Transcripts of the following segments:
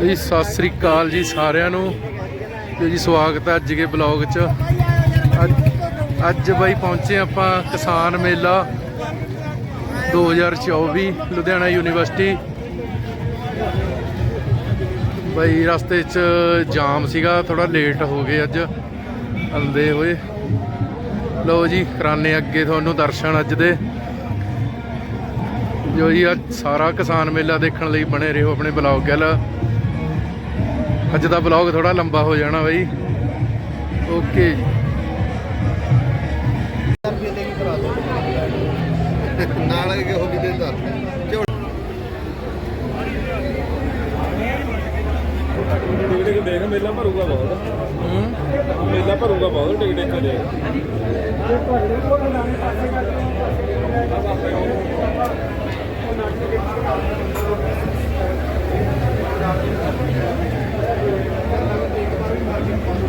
ਜੀ, ਸਤਿ ਸ੍ਰੀ ਅਕਾਲ ਜੀ ਸਾਰਿਆਂ ਨੂੰ। ਤੇ ਜੀ, ਸਵਾਗਤ ਹੈ ਅੱਜ ਦੇ ਬਲੌਗ 'ਚ। ਅੱਜ ਅੱਜ ਬਾਈ ਪਹੁੰਚੇ ਆਪਾਂ ਕਿਸਾਨ ਮੇਲਾ 2024 ਲੁਧਿਆਣਾ ਯੂਨੀਵਰਸਿਟੀ। ਬਾਈ, ਰਸਤੇ 'ਚ ਜਾਮ ਸੀਗਾ ਥੋੜਾ ਲੇਟ ਹੋ ਗਏ ਅੱਜ ਆਉਂਦੇ ਹੋਏ। ਲਓ ਜੀ, ਕਰਾਨੇ ਅੱਗੇ ਤੁਹਾਨੂੰ ਦਰਸ਼ਨ ਅੱਜ ਦੇ। ਜੋ ਜੀ, ਅੱਜ ਸਾਰਾ ਕਿਸਾਨ ਮੇਲਾ ਦੇਖਣ ਲਈ ਬਣੇ ਰਹੋ ਆਪਣੇ ਬਲੌਗ ਗੱਲ ਅੱਜ ਦਾ ਬਲੌਗ ਥੋੜਾ ਲੰਬਾ ਹੋ ਜਾਣਾ ਬਾਈ। ਓਕੇ ਜੀ। ਨਾਲ ਇਹ ਹੋ ਵੀ ਦੇ ਦਰ ਟਿਕਟ ਦੇਖ ਮੇਲਾ ਭਰੂਗਾ ਬਹੁਤ। ਮੇਲਾ ਭਰੂਗਾ ਬਹੁਤ ਟਿਕਟ ਇੱਥੇ Yeah.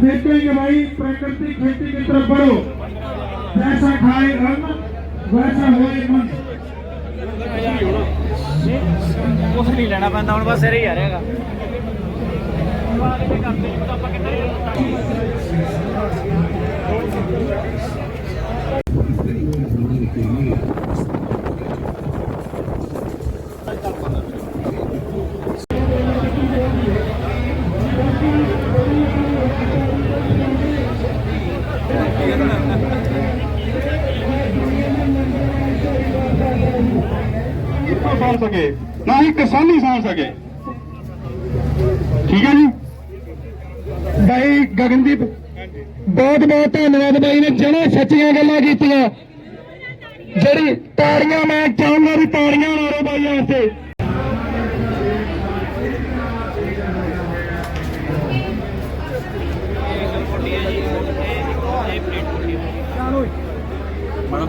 देखेंगे भाई प्राकृतिक खेती की तरफ बढ़ो जैसा खाए अन्न वैसा होए मन ਕੁਛ ਨਹੀਂ ਲੈਣਾ ਪੈਂਦਾ ਹੁਣ ਬਸ ਸਿਰ ਹੀ ਆ ਰਿਹਾਗਾ को साल ਸਕੇ ਨਾ ਹੀ ਕਿਸਾਨੀ ਸਾਂਭ ਸਕੇ। ਠੀਕ ਹੈ ਜੀ? ਬਾਈ ਗਗਨਦੀਪ ਬਹੁਤ ਬਹੁਤ ਧੰਨਵਾਦ ਬਾਈ ਨੇ ਜਿਹੜਾ ਸੱਚੀਆਂ ਗੱਲਾਂ ਕੀਤੀਆਂ। ਜਿਹੜੀ ਤਾੜੀਆਂ ਮੈਂ ਚਾਹੁੰਦਾ ਵੀ ਤਾੜੀਆਂ ਮਾਰੋ ਬਾਈਆਂ ਤੇ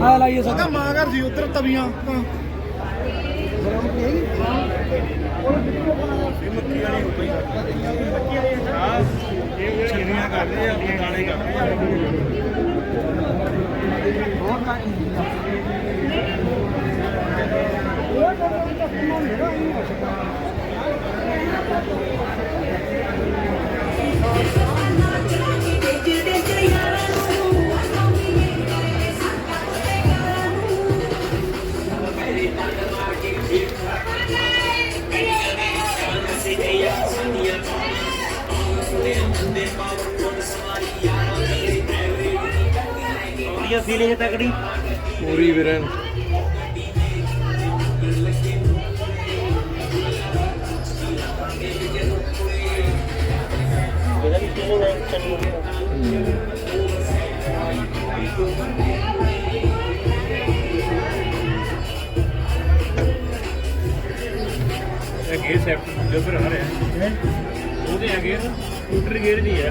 ਆ ਲਾਈਏ ਸਾ ਮਾਂ ਘਰ ਉਧਰ ਤਵੀਆਂ। ਛੇੜੀਆਂ ਕਰਦੇ ਆ ਦਾਣੇ ਕਰਦੇ ਆ ਇਹ ਫੀਲਿੰਗ ਤਕੜੀ ਪੂਰੀ ਵੀਰਨ ਇਹਦਾ ਵੀ ਫੀਲਿੰਗ ਹੈ ਚੰਗੀ ਇਹ ਗੇਅਰ ਸੈਫਟ ਜੋ ਫਿਰ ਆ ਰਿਹਾ। ਉਹਦੇ ਗੇਅਰ ਸਕੂਟਰ ਗੇਅਰ ਦੀ ਹੈ।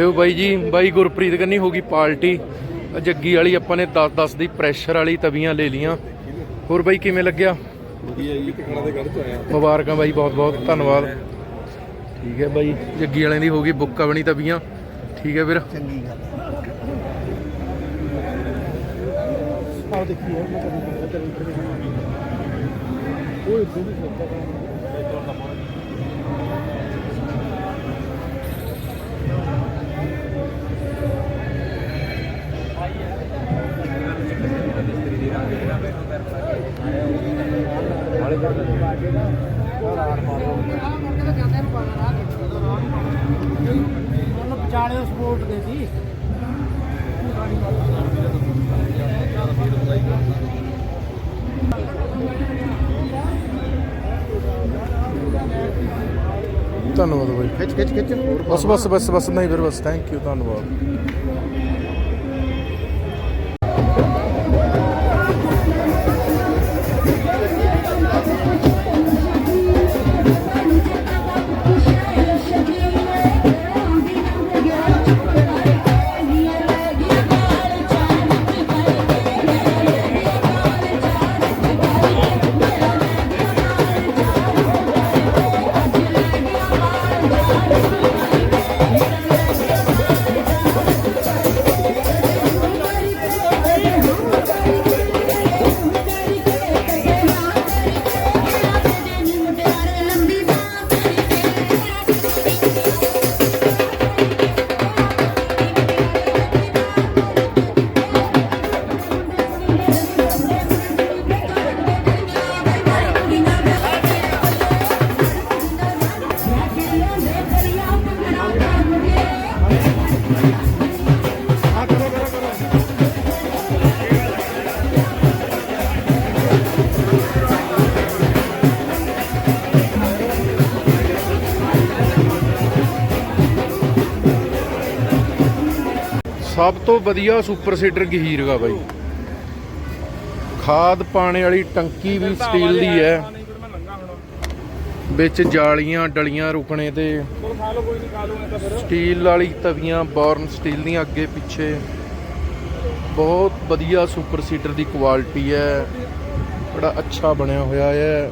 ਮਗਰ ਬਾਤ ਮੋੜ ਲੈ ਮੋੜ ਦਾ ਲਿਓ ਬਾਈ ਜੀ ਬਾਈ ਗੁਰਪ੍ਰੀਤ ਕੰਨੀ ਹੋ ਗਈ ਪਾਰਟੀ ਆਹ ਜੱਗੀ ਵਾਲੀ ਆਪਾਂ ਨੇ 10 10 ਦੀ ਪ੍ਰੈਸ਼ਰ ਵਾਲੀ ਤਵੀਆਂ ਲੈ ਲੀਆਂ ਹੋਰ ਬਾਈ ਕਿਵੇਂ ਲੱਗਿਆ? ਵਧੀਆ ਜੀ ਟਿਕਣਾ ਦੇ ਕੱਢ ਆਇਆ। ਮੁਬਾਰਕਾਂ ਬਾਈ ਬਹੁਤ ਬਹੁਤ ਧੰਨਵਾਦ। ਠੀਕ ਹੈ ਬਾਈ ਜੱਗੀ ਵਾਲਿਆਂ ਦੀ ਹੋ ਗਈ ਬੁੱਕ ਬਣੀ ਤਵੀਆਂ। ਠੀਕ ਹੈ ਵੀਰ ਚੰਗੀ ਗੱਲ ਉਹਨੂੰ ਵਿਚਾਲੇ ਸਪੋਰਟ ਦੇ ਦੀ ਧੰਨਵਾਦ ਬਾਈ। ਖਿੱਚ ਖਿੱਚ ਖਿੱਚ। ਬਸ ਬਸ ਬਸ ਬਸ। ਨਹੀਂ ਵੀਰ ਬਸ ਥੈਂਕ ਯੂ ਧੰਨਵਾਦ। ਸਭ ਤੋਂ ਵਧੀਆ ਸੁਪਰ ਸੀਡਰ ਗਹੀਰ ਗਾ ਬਾਈ। ਖਾਦ ਪਾਣੇ ਵਾਲੀ ਟੰਕੀ ਵੀ ਸਟੀਲ ਦੀ ਹੈ ਵਿੱਚ ਜਾਲੀਆਂ ਡਲੀਆਂ ਰੁਕਣੇ ਤੇ ਸਟੀਲ ਵਾਲੀ ਤਵੀਆਂ ਬੌਰਨ ਸਟੀਲ ਦੀਆਂ ਅੱਗੇ ਪਿੱਛੇ। ਬਹੁਤ ਵਧੀਆ ਸੁਪਰ ਸੀਡਰ ਦੀ ਕੁਆਲਿਟੀ ਹੈ ਬੜਾ ਅੱਛਾ ਬਣਿਆ ਹੋਇਆ ਹੈ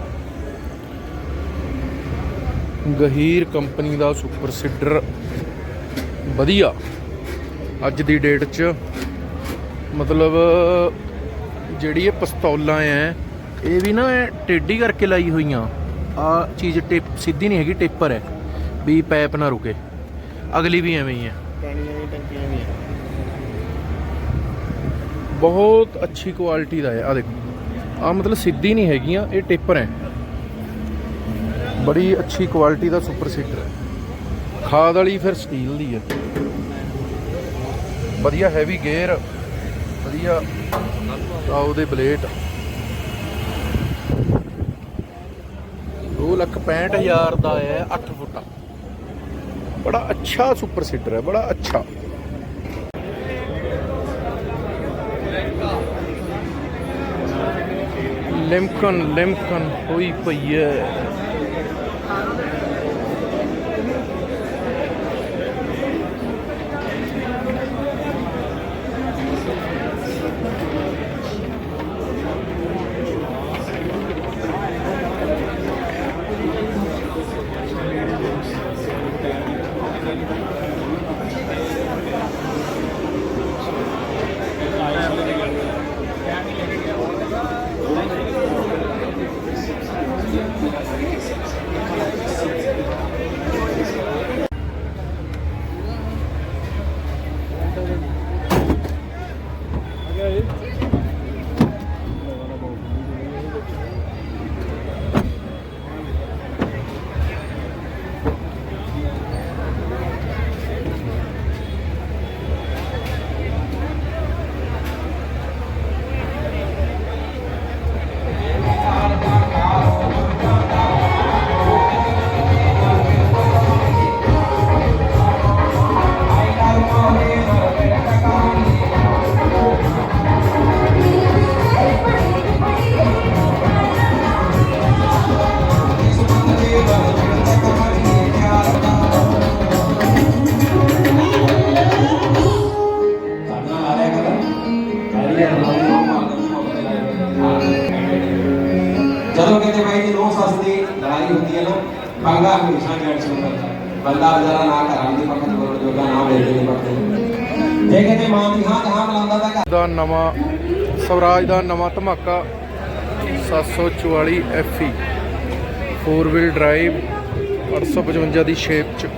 ਗਹੀਰ ਕੰਪਨੀ ਦਾ ਸੁਪਰ ਸੀਡਰ ਵਧੀਆ। ਅੱਜ ਦੀ ਡੇਟ 'ਚ। ਮਤਲਬ ਜਿਹੜੀ ਇਹ ਪਿਸਤੌਲਾਂ ਐ ਇਹ ਵੀ ਨਾ ਟੇਢੀ ਕਰਕੇ ਲਾਈ ਹੋਈਆਂ। ਆ ਚੀਜ਼ ਟਿਪ ਸਿੱਧੀ ਨਹੀਂ ਹੈਗੀ ਟੇਪਰ ਹੈ ਵੀ ਪੈਪ ਨਾ ਰੁਕੇ। ਅਗਲੀ ਵੀ ਐਵੇਂ ਹੀ ਹੈ ਟੰਕੀਆਂ ਵੀ ਬਹੁਤ ਅੱਛੀ ਕੁਆਲਿਟੀ ਦਾ ਹੈ ਆ ਦੇਖੋ। ਆ ਮਤਲਬ ਸਿੱਧੀ ਨਹੀਂ ਹੈਗੀਆਂ ਇਹ ਟੇਪਰ ਹੈ ਬੜੀ ਅੱਛੀ ਕੁਆਲਿਟੀ ਦਾ ਸੁਪਰ ਸੀਡਰ ਹੈ ਖਾਦ ਵਾਲੀ ਫਿਰ ਸਟੀਲ ਦੀ ਹੈ ਵਧੀਆ ਹੈਵੀ ਗੇਅਰ ਵਧੀਆ ਆ ਉਹਦੇ ਬਲੇਟ 2 ਲੱਖ 65 ਹਜ਼ਾਰ ਦਾ ਹੈ 8 ਫੁੱਟਾ। ਬੜਾ ਅੱਛਾ ਸੁਪਰ ਸੀਡਰ ਹੈ, ਬੜਾ ਅੱਛਾ। ਲਿਮਕਨ ਲਿਮਕਨ ਹੋਈ ਪਈ ਹੈ। ਪੰਗਾ ਹਮੇਸ਼ਾ ਜੈਂਟਸ ਨੂੰ ਕਰਦਾ ਬੰਦਾ ਵਿਚਾਰਾ ਨਾ ਘਰਾਂ ਦੀ ਪੱਖਤ ਬੋਲ ਜੋਗਾ ਨਾ ਵੇਚਦੇ ਨਹੀਂ ਪੱਖੇ ਜੇ ਕਿਤੇ ਮਾਂ ਦੀ ਹਾਂ ਜਹਾਂ ਬੁਲਾਉਂਦਾ ਤਾਂ ਦਾ ਨਵਾਂ ਸਵਰਾਜ ਦਾ ਨਵਾਂ ਧਮਾਕਾ 744 FE 4 ਵੀਲ ਡਰਾਈਵ 855 ਦੀ ਸ਼ੇਪ ਚ।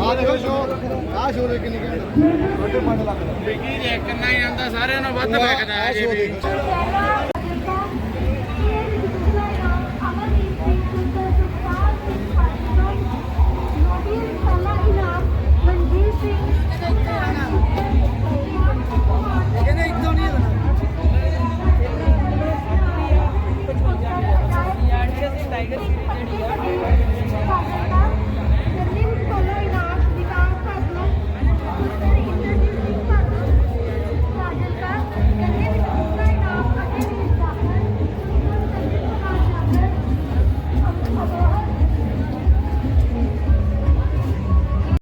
ਆ ਦੇਖੋ ਸ਼ੋ ਆ ਸ਼ੋ ਦੇ ਕਿੰਨੇ ਕਿੰਨੇ ਛੋਟੇ 5 ਲੱਖ ਦਾ। ਕਿੰਨਾ ਹੀ ਆਂਦਾ ਸਾਰਿਆਂ ਨੂੰ ਵੱਧ ਵਿਕਦਾ ਦੇਖੋ।